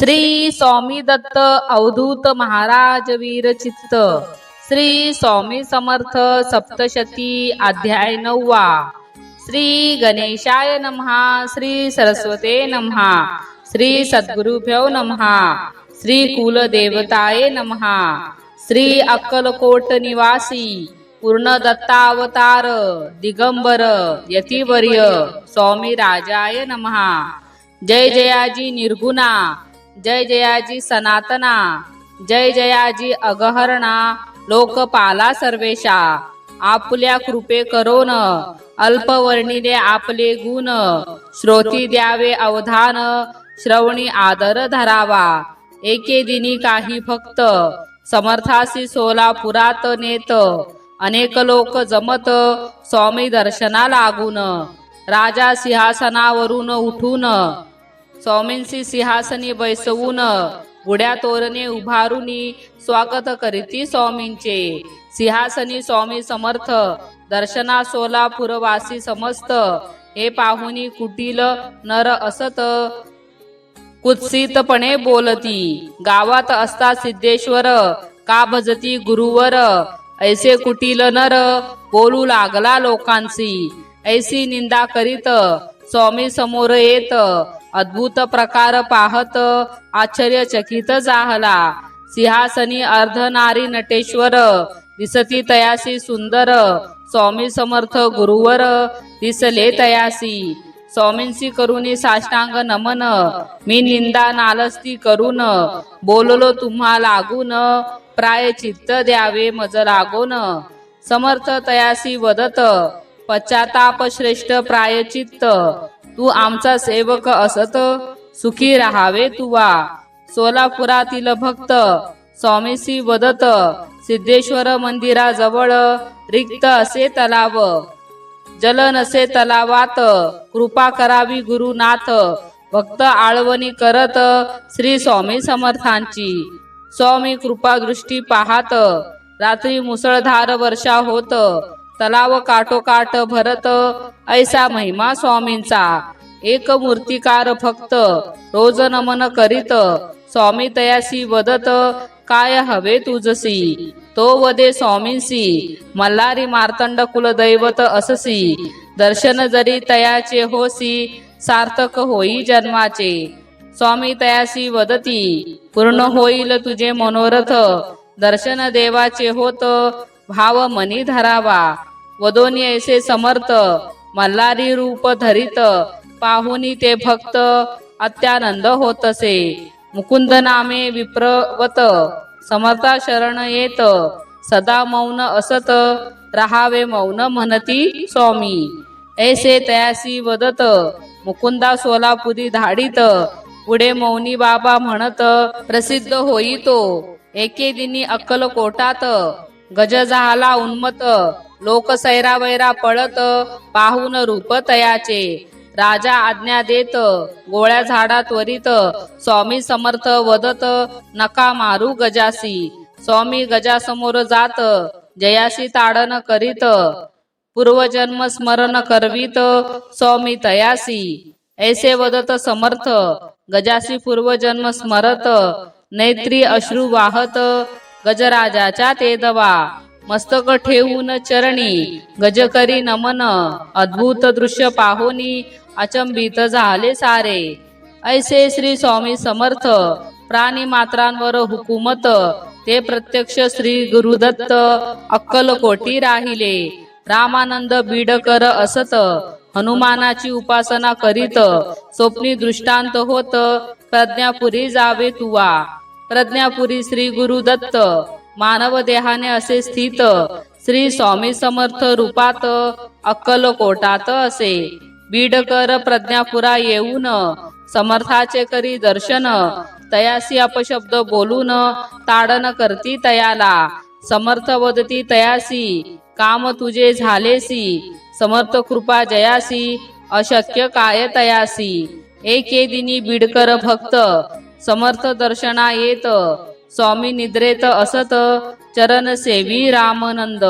श्री स्वामी दत्त अवधूत महाराज वीर चित्त. श्री स्वामी समर्थ सप्तशती अध्याय नववा. श्री गणेशाय नमहा श्री सरस्वते नमहा श्री सद्गुरुभ्यो नमहा श्री कुलदेवताय नमहा श्री अक्कलकोट निवासी पूर्ण दत्तावतार दिगंबर यतिवर्य स्वामी राजाय नमहा. जय जयाजी निर्गुणा. जय जयाजी सनातना जय जयाजी अगहरणा लोकपाला सर्वेशा आपल्या कृपे करोन अल्पवर्णिले आपले गुण श्रोती द्यावे अवधान श्रवणी आदर धरावा. एके दिनी काही फक्त समर्थासी सोलापुरात नेत अनेक लोक जमत स्वामी दर्शना लागून राजा सिंहासनावरून उठून स्वामींसी सिंहासनी बैसवून गुड्या तोरणे उभारुनी स्वागत करीती स्वामींचे. सिंहासनी स्वामी समर्थ दर्शना सोलापूरवासी समस्त. हे पाहुनी कुटील नर असत कुत्सितपणे बोलती. गावात असता सिद्धेश्वर का भजती गुरुवर? ऐसे कुटील नर बोलू लागला लोकांची ऐसी निंदा करीत स्वामी समोर येत अद्भुत प्रकार पाहत आश्चर्यचकित जाहला सिंहासनी अर्धनारी नटेश्वर दिसती तयासी सुंदर स्वामी समर्थ गुरुवर दिसले तयासी स्वामींशी करुनी साष्टांग नमन मी निंदा नालस्ती करून बोललो तुम्हा लागून प्राय चित्त द्यावे मज लागोन. समर्थ तयासी वदत पश्चाताप श्रेष्ठ प्रायचित्त तू आमचा सेवक असत सुखी राहावे तुवा. सोलापुरातील भक्त स्वामीसी वदत सिद्धेश्वर मंदिराजवळ रिक्त असे तलाव. जल नसे तलावात कृपा करावी गुरुनाथ. भक्त आळवणी करत श्री स्वामी समर्थांची. स्वामी कृपा दृष्टी पाहात रात्री मुसळधार वर्षा होत. तलाव काठोकाठ भरत ऐसा महिमा स्वामींचा. एक मूर्तिकार फक्त रोज नमन करीत स्वामी तयासी वदत काय हवे तुझसी? तो वदे स्वामींसी मल्हारी मार्तंड कुलदैवत अससी. दर्शन जरी तयाचे होसी सार्थक होई जन्माचे. स्वामी तयासी वदती पूर्ण होईल तुझे मनोरथ. दर्शन देवाचे होत भाव मनी धरावा. वदोनी ऐसे समर्थ मल्हारी रूप धरित पाहुनी ते भक्त अत्यानंद होतसे। मुकुंद नामे विप्रवत समर्था शरण येत सदा मौन असत राहावे मौन म्हणती स्वामी। ऐसे तयासी वदत मुकुंदा सोलापुरी धाडीत पुढे मौनी बाबा म्हणत प्रसिद्ध होई तो एके दिनी अक्कलकोटात गज झाला उन्मत लोक सैरावैरा पळत पाहून रूप तयाचे राजा आज्ञा देत गोळ्या झाडा त्वरित स्वामी समर्थ वदत नका मारू गजासी. स्वामी गजासमोर जात जयासी ताडन करीत. पूर्वजन्म स्मरण करवीत स्वामी तयासी. ऐसे वदत समर्थ गजासी पूर्वजन्म स्मरत नेत्री अश्रू वाहत गजराजाच्या तेदवा. मस्तक ठेवून चरणी गजकरी नमन अद्भुत दृश्य पाहोनी अचंबित झाले सारे. ऐसे श्री स्वामी समर्थ प्राणी मात्रांवर हुकुमत ते प्रत्यक्ष श्री गुरुदत्त अक्कलकोटी राहिले. रामानंद बीडकर असत हनुमानाची उपासना करीत स्वप्नी दृष्टांत होत प्रज्ञापुरी जावे तुवा. प्रज्ञापुरी श्री गुरुदत्त मानव देहाने असे स्थित श्री स्वामी समर्थ रूपात अक्कलकोटात असे. बीडकर प्रज्ञापुरा येऊन समर्थाचे करी दर्शन तयासी अपशब्द बोलून ताडन करती तयाला. समर्थ वदती तयासी काम तुझे झालेसी. समर्थ कृपा जयासी अशक्य काय तयासी. एके दिनी बीडकर भक्त समर्थ दर्शना येत स्वामी निद्रेत असत चरण सेवी रामनंद.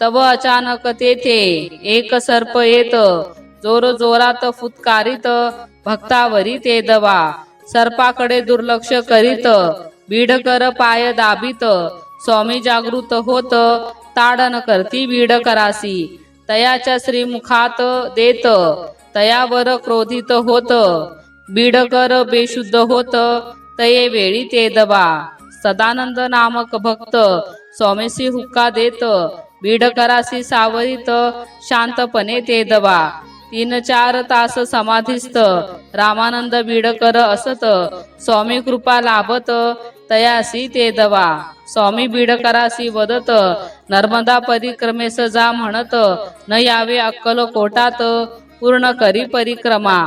तव अचानक तेथे एक सर्प येत जोर जोरात फुतकारित भक्तावरी ते दवा. सर्पाकडे दुर्लक्ष करीत बीडकर पाय दाबीत. स्वामी जागृत होत ताडन करती बीड करासी तयाच्या श्रीमुखात देत तयावर क्रोधित होत. बीडकर बेशुद्ध होत तये वेळी ते दबा सदानंद नामक भक्त स्वामीसी हुक्का देत बीडकरासी सावरित शांतपणे ते दबा. तीन चार तास समाधीस्थ रामानंद बीडकर असत स्वामी कृपा लाभत तयासी ते दवा स्वामी बीडकरासी वदत नर्मदा परिक्रमेस जा म्हणत न यावे अक्कल कोटात पूर्ण करी परिक्रमा.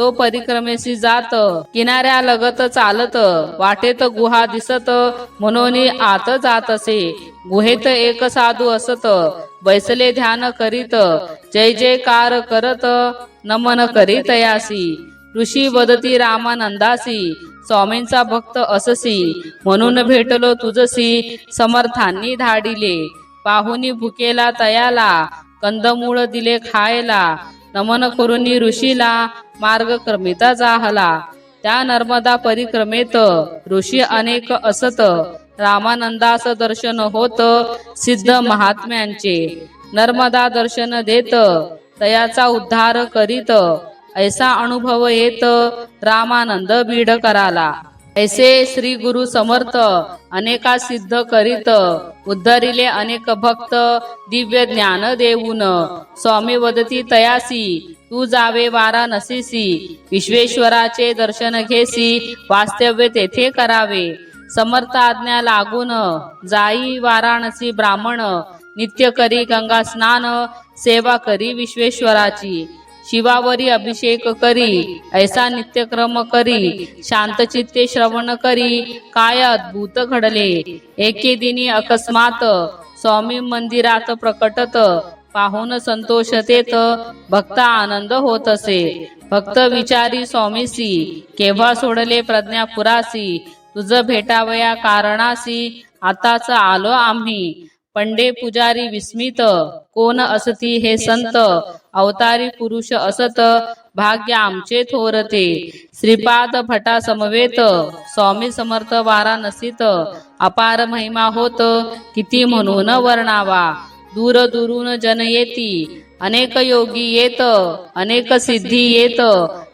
तो परिक्रमेशी जात किनाऱ्या लगत चालत वाटेत गुहा दिसत म्हणून आत जात असे. गुहेत एक साधू असत बैसले ध्यान करीत जय जयकार करत नमन करीत यासी. ऋषी वदती रामानंदासी स्वामींचा भक्त अससी. म्हणून भेटलो तुझसी समर्थांनी धाडिले. पाहुनी भुकेला तयाला कंदमूळ दिले खायला. नमन करून ऋषीला मार्ग क्रमिता जाहला. त्या नर्मदा परिक्रमेत ऋषी अनेक असत. रामानंदास दर्शन होत सिद्ध महात्म्यांचे. नर्मदा दर्शन देत तयाचा उद्धार करीत ऐसा अनुभव येत रामानंद बीड कराला. ऐसे श्री गुरु समर्थ अनेका सिद्ध करीत उद्धरिले अनेक भक्त दिव्य ज्ञान देऊन स्वामी वदती तयासी तू जावे वाराणसीसी विश्वेश्वराचे दर्शन घेसी वास्तव्य तेथे करावे. समर्थ आज्ञा लागून जाई वाराणसी ब्राह्मण नित्य करी गंगा स्नान सेवा करी विश्वेश्वराची. शिवावरी अभिषेक करी ऐसा नित्यक्रम करी शांतचित्ते श्रवण करी काय अद्भुत घडले. एके दिनी अकस्मात स्वामी मंदिरात प्रकटत पाहून संतोषतेत भक्त आनंद होत असे. भक्त विचारी स्वामीसी केव्हा सोडले प्रज्ञा पुरासी? तुझ भेटावया कारणासी आताच आलो आम्ही. पंडे पुजारी विस्मित कोण असती हे संत? अवतारी पुरुष असत भाग्य आमचे थोरते. श्रीपाद भटा समवेत स्वामी समर्थ वाराणसीत अपार महिमा होत किती म्हणून वर्णावा. दूर दुरून जन येती अनेक योगी येत अनेक सिद्धी येत.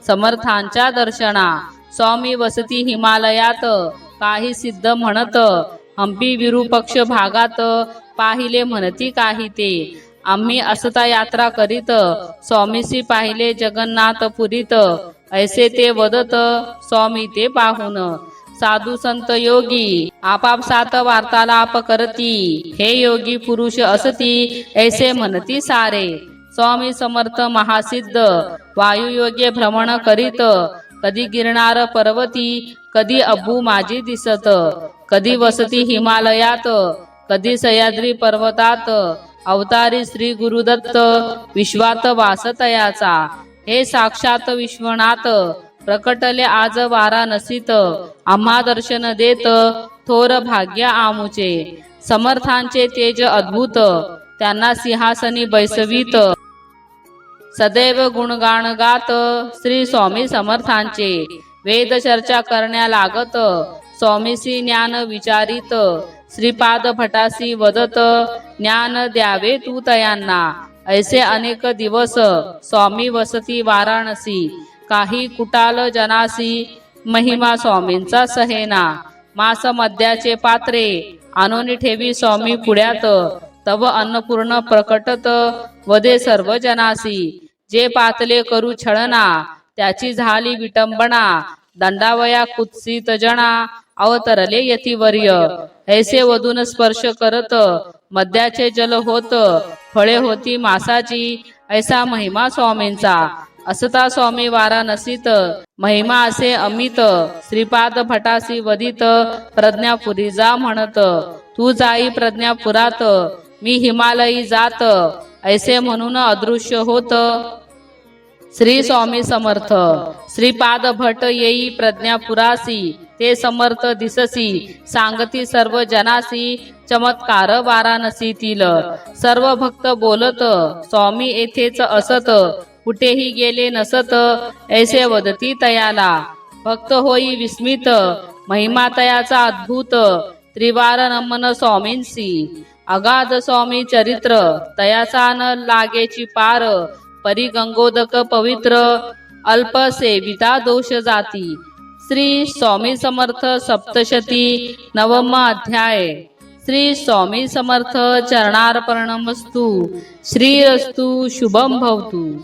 समर्थांच्या दर्शना स्वामी वसती हिमालयात. काही सिद्ध म्हणत हंपी विरूपक्ष भागात. पाहिले म्हणती काही ते. आम्ही असता यात्रा करीत स्वामीसी पाहिले जगन्नाथ पुरीत. ऐसे ते वदत स्वामी ते पाहून. साधू संत योगी आपापसात वार्तालाप करती. हे योगी पुरुष असती ऐसे म्हणती सारे. स्वामी समर्थ महासिद्ध वायुयोगे भ्रमण करीत. कधी गिरणार पर्वती कधी अब्बू माझी दिसत. कधी वसती हिमालयात कधी सह्याद्री पर्वतात अवतारी श्री गुरुदत्त विश्वात वासतयाचा. हे साक्षात विश्वनाथ प्रकटले आज वाराणसीत आम्हा दर्शन देत थोर भाग्य आमुचे. समर्थांचे तेज अद्भुत त्यांना सिंहासनी बैसवीत. सदैव गुणगान गात श्री स्वामी समर्थांचे. वेद चर्चा करण्या लागत स्वामीसी ज्ञान विचारित. श्रीपाद भटासी वदत ज्ञान द्यावे तू तयांना ऐसे अनेक दिवस स्वामी वसती वाराणसी. काही कुटाल जनासी महिमा स्वामींचा सहेना. मास मद्याचे पात्रे आणून ठेवी स्वामी पुढ्यात. तव अन्नपूर्ण प्रकटत वदे सर्व जनासी. जे पातले करू छळना त्याची झाली विटंबना. दंडावया कुत्सित जना अवतरले यतिवर्य. ऐसे वधून स्पर्श करत मद्याचे जल होत फळे होती मासाची ऐसा महिमा स्वामींचा. असता स्वामी वाराणसीत महिमा असे अमित श्रीपाद भटासी वदित प्रज्ञापुरी जा म्हणत. तू जाई प्रज्ञापुरात मी हिमालयी जात ऐसे म्हणून अदृश्य होत. श्री स्वामी समर्थ श्रीपाद भट येई प्रज्ञापुरासी ते समर्थ दिससी. सांगती सर्व जनासी चमत्कार वाराणसीतील सर्व भक्त बोलत स्वामी येथेच असत कुठेही गेले नसत ऐसे वदती तयाला. भक्त होई विस्मित महिमा तयाचा अद्भुत त्रिवार नमन स्वामींसी. अगाध स्वामी चरित्र तयाचा न लागेची पार परी गंगोदक पवित्र अल्प सेविता दोष जाती. श्री स्वामी समर्थ सप्तशती नवम अध्याय. श्री स्वामी समर्थ चरणार्पणमस्तु. श्रीरस्तु शुभम भवतु.